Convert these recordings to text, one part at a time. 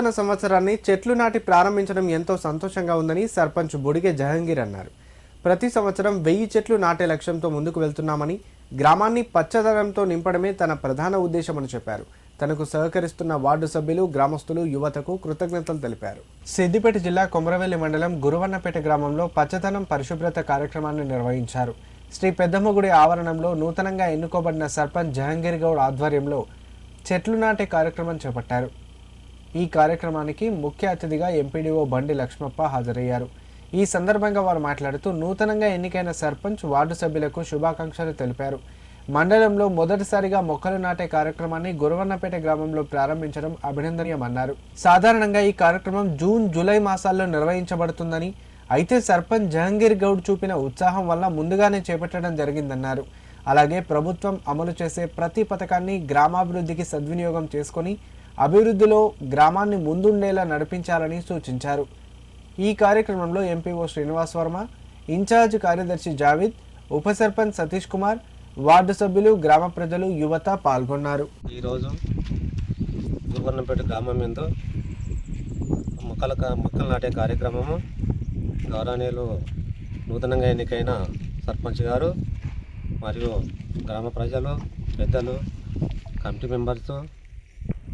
నూతన సంవత్సరాన్ని చెట్లు నాటి ప్రారంభించడం ఎంతో సంతోషంగా ఉందని సర్పంచ్ బొడిగే జహంగీర్ అన్నారు. ప్రతి సంవత్సరం వెయ్యి చెట్లు నాటే లక్ష్యంతో ముందుకు వెళ్తున్నామని గ్రామాన్ని పచ్చదనంతో నింపడమే తన ప్రధాన ఉద్దేశమని చెప్పారు. తనకు సహకరిస్తున్న వార్డు సభ్యులు గ్రామస్తులు యువతకు కృతజ్ఞతలు తెలిపారు. సిద్దిపేట జిల్లా కొమరవెల్లి మండలం గురువన్నపేట గ్రామంలో పచ్చదనం పరిశుభ్రత కార్యక్రమాన్ని నిర్వహించారు. శ్రీ పెద్దమ్మగుడి ఆవరణంలో నూతనంగా ఎన్నుకోబడిన సర్పంచ్ జహంగీర్ గౌడ్ ఆధ్వర్యంలో చెట్లు నాటే కార్యక్రమం చేపట్టారు. ఈ కార్యక్రమానికి ముఖ్య అతిథిగా ఎంపీడీఓ బండి లక్ష్మప్ప హాజరయ్యారు. ఈ సందర్భంగా వారు మాట్లాడుతూ నూతనంగా ఎన్నికైన సర్పంచ్ వార్డు సభ్యులకు శుభాకాంక్షలు తెలిపారు. మండలంలో మొదటిసారిగా మొక్కలు నాటే కార్యక్రమాన్ని గురవన్నపేట గ్రామంలో ప్రారంభించడం అభినందనీయమన్నారు. సాధారణంగా ఈ కార్యక్రమం జూన్ జూలై మాసాల్లో నిర్వహించబడుతుందని అయితే సర్పంచ్ జహంగీర్ గౌడ్ చూపిన ఉత్సాహం వల్ల ముందుగానే చేపట్టడం జరిగిందన్నారు. అలాగే ప్రభుత్వం అమలు చేసే ప్రతి పథకాన్ని గ్రామాభివృద్ధికి సద్వినియోగం చేసుకొని అభివృద్ధిలో గ్రామాన్ని ముందుండేలా నడిపించాలని సూచించారు. ఈ కార్యక్రమంలో ఎంపీఓ శ్రీనివాస్ వర్మ ఇన్ఛార్జ్ కార్యదర్శి జావిద్ ఉప సర్పంచ్ సతీష్ కుమార్ వార్డు సభ్యులు గ్రామ ప్రజలు యువత పాల్గొన్నారు. ఈరోజు గురువర్ణంపేట గ్రామం ఎందు మొక్కల మొక్కలు నాటే కార్యక్రమము. గౌరవనీయులు నూతనంగా ఎన్నికైన సర్పంచ్ గారు మరియు గ్రామ ప్రజలు పెద్దలు కమిటీ మెంబర్స్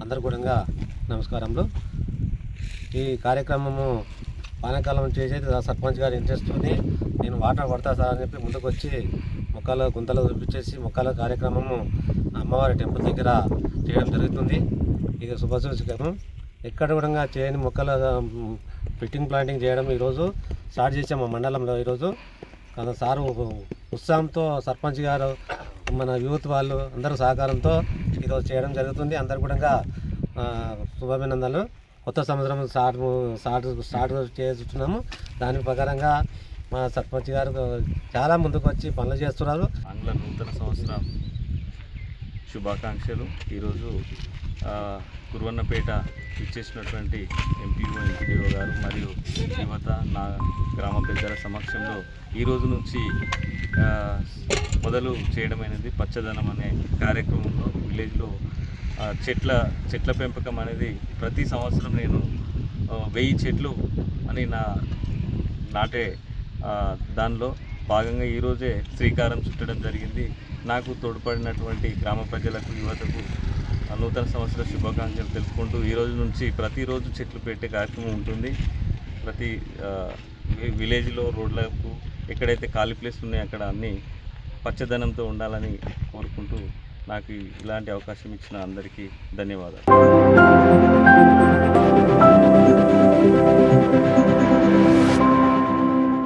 అందరు కూడా నమస్కారములు. ఈ కార్యక్రమము వానాకాలం చేసేది సర్పంచ్ గారి ఇంట్రెస్ట్తోని నేను వాటర్ పడతా సార్ అని చెప్పి ముందుకు వచ్చి మొక్కల గుంతలు చూపించేసి మొక్కల కార్యక్రమము అమ్మవారి టెంపుల్ దగ్గర చేయడం జరుగుతుంది. ఇది శుభసూచకం ఎక్కడ కూడా చేయని మొక్కల ఫిట్టింగ్ ప్లాంటింగ్ చేయడం ఈరోజు స్టార్ట్ చేసాం మా మండలంలో ఈరోజు. కానీ సారు ఉత్సాహంతో సర్పంచ్ గారు మన యూత్ వాళ్ళు అందరూ సహకారంతో ఈరోజు చేయడం జరుగుతుంది. అందరు కూడా శుభాభినందనలు. కొత్త సంవత్సరం స్టార్ట్ స్టార్ట్ స్టార్ట్ చేస్తున్నాము. దాని ప్రకారంగా మా సర్పంచ్ గారు చాలా ముందుకు వచ్చి పనులు చేస్తున్నారు. ఆంగ్ల నూతన సంవత్సరం. శుభాకాంక్షలు. ఈరోజు కురువన్నపేట ఇచ్చేసినటువంటి ఎంపీఓ ఎంపీడీఓ గారు మరియు యువత నా గ్రామ పెద్దల సమక్షంలో ఈ రోజు నుంచి మొదలు చేయడమైనది పచ్చదనం అనే కార్యక్రమంలో విలేజ్లో చెట్ల చెట్ల పెంపకం అనేది ప్రతి సంవత్సరం నేను వెయ్యి చెట్లు అని నా నాటే దానిలో భాగంగా ఈరోజే శ్రీకారం చుట్టడం జరిగింది. నాకు తోడ్పడినటువంటి గ్రామ ప్రజలకు యువతకు నూతన సంవత్సర శుభాకాంక్షలు తెలుపుకుంటూ ఈ రోజు నుంచి ప్రతిరోజు చెట్లు పెట్టే కార్యక్రమం ఉంటుంది. ప్రతి విలేజ్లో రోడ్లకు ఎక్కడైతే ఖాళీ ప్లేస్ ఉన్నాయో అక్కడ అన్ని పచ్చదనంతో ఉండాలని కోరుకుంటూ నాకు ఇలాంటి అవకాశం ఇచ్చిన అందరికీ ధన్యవాదాలు.